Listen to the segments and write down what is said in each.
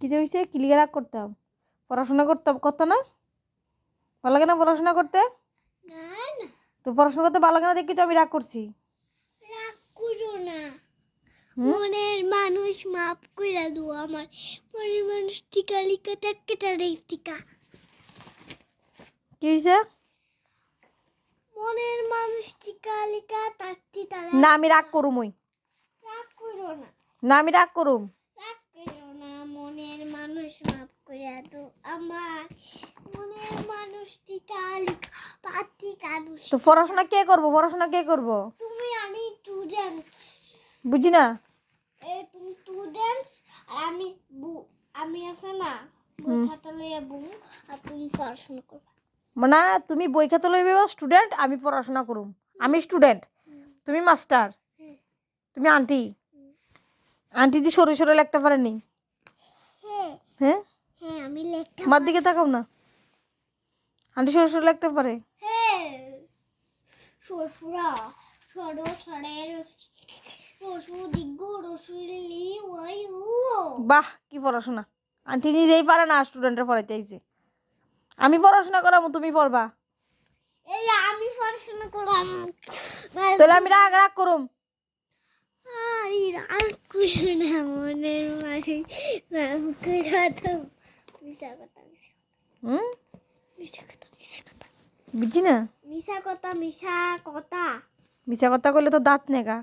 কী হয়েছে কি লিগে রাগ করতাম পড়াশোনা করতাম করতো না? ভালো লাগে না পড়াশোনা করতে? না না। তো পড়াশোনা করতে ভালো লাগে না দেখি তো আমি রাগ করছি। রাগ করো না। মনের মানুষ মাপ কইরা দো আমার। মনের মানুষ টিকা লিখা টাক্কেটা রে টিকা? কি হয়েছে মনের মানুষ টিকা লিখা তার না আমি রাগ করুম ওই রাগ করো না আমি রাগ করুম। মনের মানুষ আমার। মনের তো পড়াশোনা কে করব? পড়াশোনা কে করব? তুমি আমি স্টুডেন্ট বুঝি না? এ তুমি স্টুডেন্ট আর আমি বু- আমি আছে না বই হুম। খাতা লইয়া বউ আর তুমি পড়াশোনা করবা। মানে তুমি বই খাতা লইবে স্টুডেন্ট আমি পড়াশোনা করুম। আমি স্টুডেন্ট তুমি মাস্টার তুমি আন্টি আন্টি দি সরে সরে লিখতে পারেনি হ্যাঁ। হ্যাঁ? হ্যাঁ আমি লেখা আমার দিকে তাকাও না। আন্টি সরে সরে লিখতে পারে। হ্যাঁ। শ্বশুরা সর ছড়ে রসু দিগ্গ রসুলি ওই ও। বাহ কি পড়াশোনা। আন্টি নিজেই পারে না স্টুডেন্টের পড়াইতে আইছে আমি পড়াশোনা করাবো তুমি পড়বা। এই আমি পড়াশোনা করলাম তাহলে আমি রাগ রাগ করুম। আরে রাগ করো না মনের মাঝে রাগ করো মিশা কথা মিশা হুম? মিশা কথা মিশা কথা। না? মিশা কথা মিশা কথা। মিছা কথা কইলে তো দাঁত নেগা।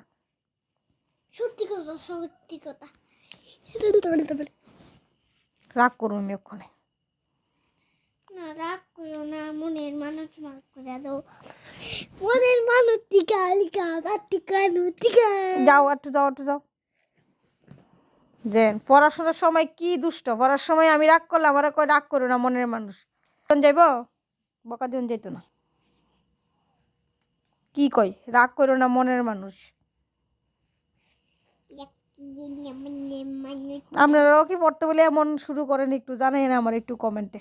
সত্যি কথা সত্যি কথা। রাগ আমি ওখানে না রাগ করো না মনের মানুষ মাগ করে দাও। মনের মানুষ টিকা লিকা বা টিকা টিকা যাও, একটু যাও একটু যাও। জেন, পড়াশোনার সময় কি দুষ্ট? পড়ার সময় আমি রাগ করলাম আমার কয়, রাগ করো না, মনের মানুষ। দিন যাইব? বকা দিন যাইতো না। কি কই রাগ করো না, মনের মানুষ। আপনারাও কি পড়তে বলে এমন শুরু করেন একটু জানেন আমার একটু কমেন্টে